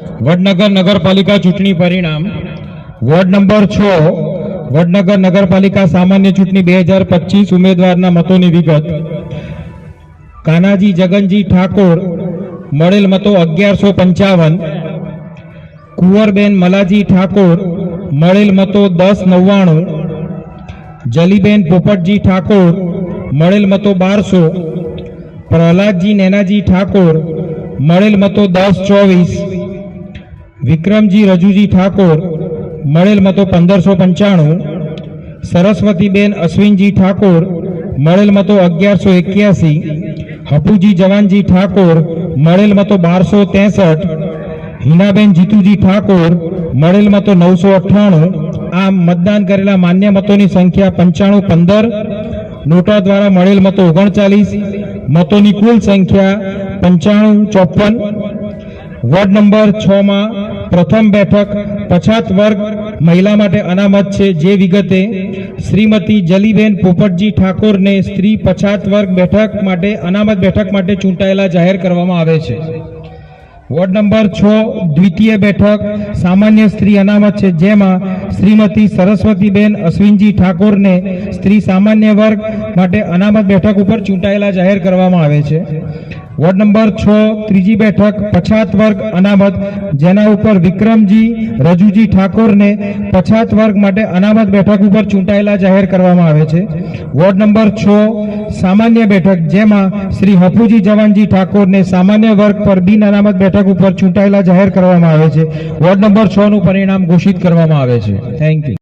વડનગર નગરપાલિકા ચૂંટણી પરિણામ. વોર્ડ નંબર છ, વડનગર નગરપાલિકા સામાન્ય ચૂંટણી બે હજાર પચીસ ઉમેદવારના મતોની વિગત. કાનાજી જગનજી ઠાકોર, મળેલ મતો અગિયારસો પંચાવન. કુંવરબેન મલાજી ઠાકોર, મળેલ મતો દસ નવ્વાણું. જલીબેન પોપટજી ઠાકોર, મળેલ મતો બારસો. પ્રહલાદજી નેનાજી ઠાકોર, મળેલ મતો દસ ચોવીસ. વિક્રમજી રજુજી ઠાકોર, મળેલ મતો પંદરસો પંચાણું. સરસ્વતીબેન અશ્વિનજી ઠાકોર, મળેલ મતો અગિયારસો એક્યાસી. હપુજી જવાનજી ઠાકોર, મળેલ મતો બારસો ત્રેસઠ હિનાબેન જીતુજી ઠાકોર, મળેલ મતો નવસો અઠ્ઠાણું. આમ મતદાન કરેલા માન્ય મતોની સંખ્યા પંચાણું પંદર. નોટા દ્વારા મળેલ મતો ઓગણચાલીસ. મતોની કુલ સંખ્યા પંચાણું ચોપન. વોર્ડ નંબર છ માં પ્રથમ બેઠક પછાત વર્ગ મહિલા માટે અનામત છે. જે વિગતે શ્રીમતી જલીબેન પોપટજી ઠાકોરને સ્ત્રી પછાત વર્ગ બેઠક માટે, અનામત બેઠક માટે ચૂંટાયેલા જાહેર કરવામાં આવે છે. વોર્ડ નંબર છ, દ્વિતીય બેઠક, સામાન્ય સ્ત્રી અનામત છે. જેમાં શ્રીમતી સરસ્વતીબેન અશ્વિનજી ઠાકોરને સ્ત્રી સામાન્ય વર્ગ માટે અનામત બેઠક ઉપર ચૂંટાયેલા જાહેર કરવામાં આવે છે. વોર્ડ નંબર છ, ત્રીજી બેઠક, પછાત વર્ગ અનામત, જેના ઉપર વિક્રમજી, રજુજી ઠાકોરને પછાત વર્ગ માટે અનામત બેઠક ઉપર ચૂંટાયેલા જાહેર કરવામાં આવે છે. વોર્ડ નંબર છ, સામાન્ય બેઠક, જેમાં શ્રી હફુજી જવાનજી ઠાકોરને સામાન્ય વર્ગ પર બિન અનામત બેઠક ઉપર ચૂંટાયેલા જાહેર કરવામાં આવે છે. વોર્ડ નંબર છ નું પરિણામ ઘોષિત કરવામાં આવે છે. Thank you